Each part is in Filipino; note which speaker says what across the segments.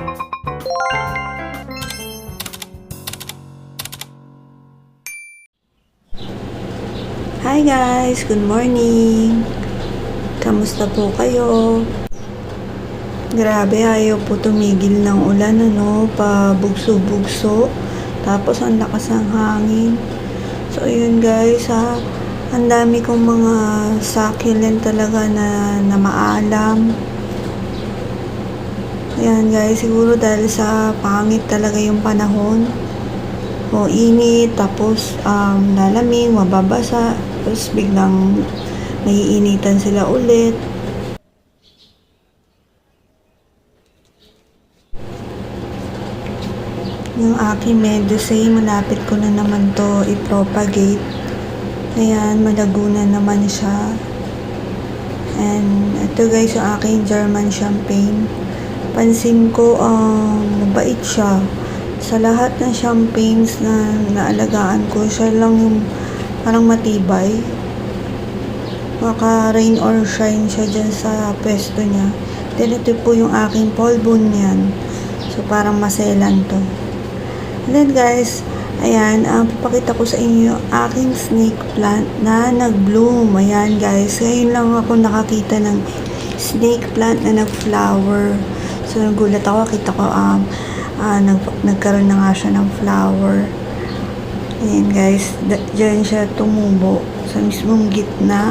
Speaker 1: Hi guys! Good morning! Kamusta po kayo? Grabe, ayaw po tumigil ng ulan, ano, pa bugso-bugso. Tapos, ang lakas ng hangin. So, ayun guys, ha. Ang dami kong mga succulent talaga na, na maalam. Ayan guys, siguro dahil sa pangit talaga yung panahon. O init, tapos um, lalamig, mababasa, tapos biglang naiinitan sila ulit. Yung aking medusay, malapit ko na naman to i-propagate. Ayan, malago na naman siya. And ito guys, yung aking German champagne. Pansin ko, um, mabait siya. Sa lahat ng champagnes na naalagaan ko, siya lang yung parang matibay. Maka rain or shine siya dyan sa pwesto niya. Then ito po yung aking polbon niyan. So parang maselan to. And then guys, ayan, um, papakita ko sa inyo yung aking snake plant na nag-bloom. Ayan guys, ngayon lang ako nakakita ng snake plant na nag-flower. So nagulat ako, kita ko um, ah, nag nagkaroon na nga siya ng flower. Ayan guys, da- dyan siya tumubo sa mismong gitna.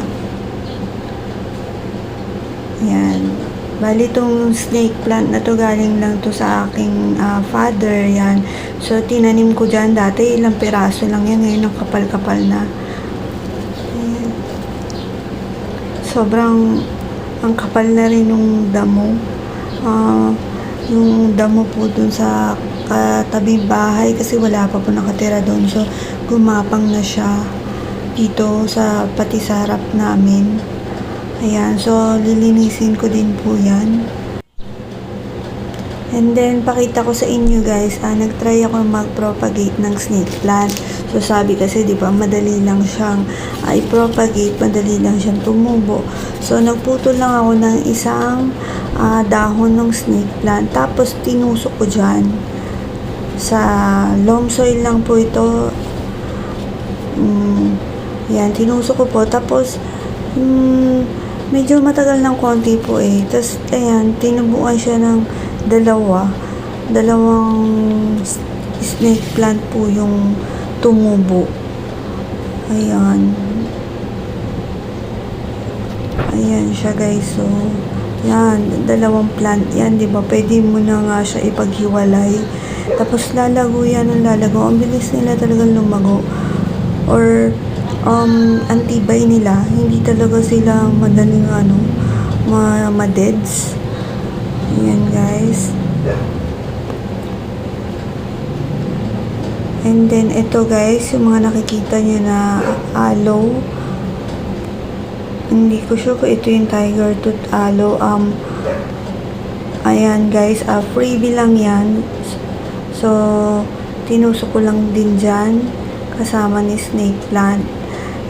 Speaker 1: Ayan. Bali itong snake plant na to galing lang to sa aking ah, father. Yan. So tinanim ko dyan dati. Ilang piraso lang yan. Ngayon ang kapal-kapal na. Ayan. Sobrang ang kapal na rin nung damo. Ah, yung damo po dun sa katabing bahay kasi wala pa po nakatira doon. So gumapang na siya dito sa pati sa harap namin. Ayan, so lilinisin ko din po yan. And then, pakita ko sa inyo guys, ah, nag-try ako mag-propagate ng snake plant. So, sabi kasi, di ba, madali lang siyang ah, i-propagate, madali lang siyang tumubo. So, nagputol lang ako ng isang ah, dahon ng snake plant. Tapos, tinusok ko dyan. Sa loam soil lang po ito. Mm, yan, tinusok ko po. Tapos, mm, medyo matagal ng konti po eh. Tapos, ayan, tinubuan siya ng dalawa. Dalawang snake plant po yung tumubo. Ayan. Ayan siya guys. So, yan, dalawang plant yan, di ba? Pwede mo na nga siya ipaghiwalay. Tapos lalago yan ng lalago. Ang bilis nila talagang lumago. Or, um, antibay nila. Hindi talaga sila madaling ano, ma madeds. Ayan guys. And then, ito guys, yung mga nakikita nyo na aloe. Hindi ko sure kung ito yung tiger tooth aloe. Um, ayan guys, uh, freebie lang yan. So, tinusok ko lang din dyan. Kasama ni snake plant.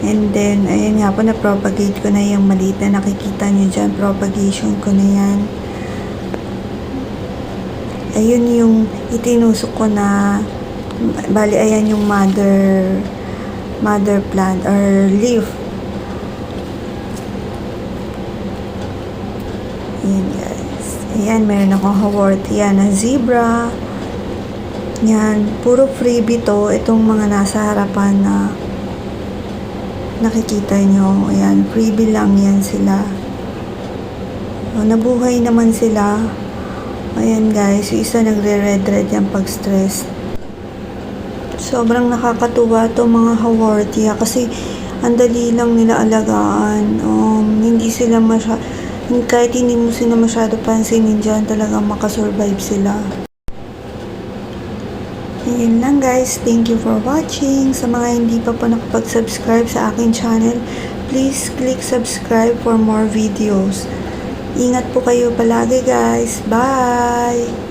Speaker 1: And then, ayan nga po, na-propagate ko na yung maliit na nakikita nyo dyan. Propagation ko na yan. Ayun yung itinusok ko na bali ayan yung mother mother plant or leaf Ayan guys. Ayan, meron akong haworthia na zebra. Yan, puro freebie to. Itong mga nasa harapan na nakikita nyo. Ayan, freebie lang yan sila. O, nabuhay naman sila. Ayan guys, yung isa nagre-red-red yan pag stress. Sobrang nakakatuwa to mga haworthia kasi ang dali lang nila alagaan. Um, hindi sila masya kahit hindi mo sila masyado pansinin dyan, talagang makasurvive sila. Ayun lang guys. Thank you for watching. Sa mga hindi pa po nakapag-subscribe sa aking channel, please click subscribe for more videos. Ingat po kayo palagi guys. Bye!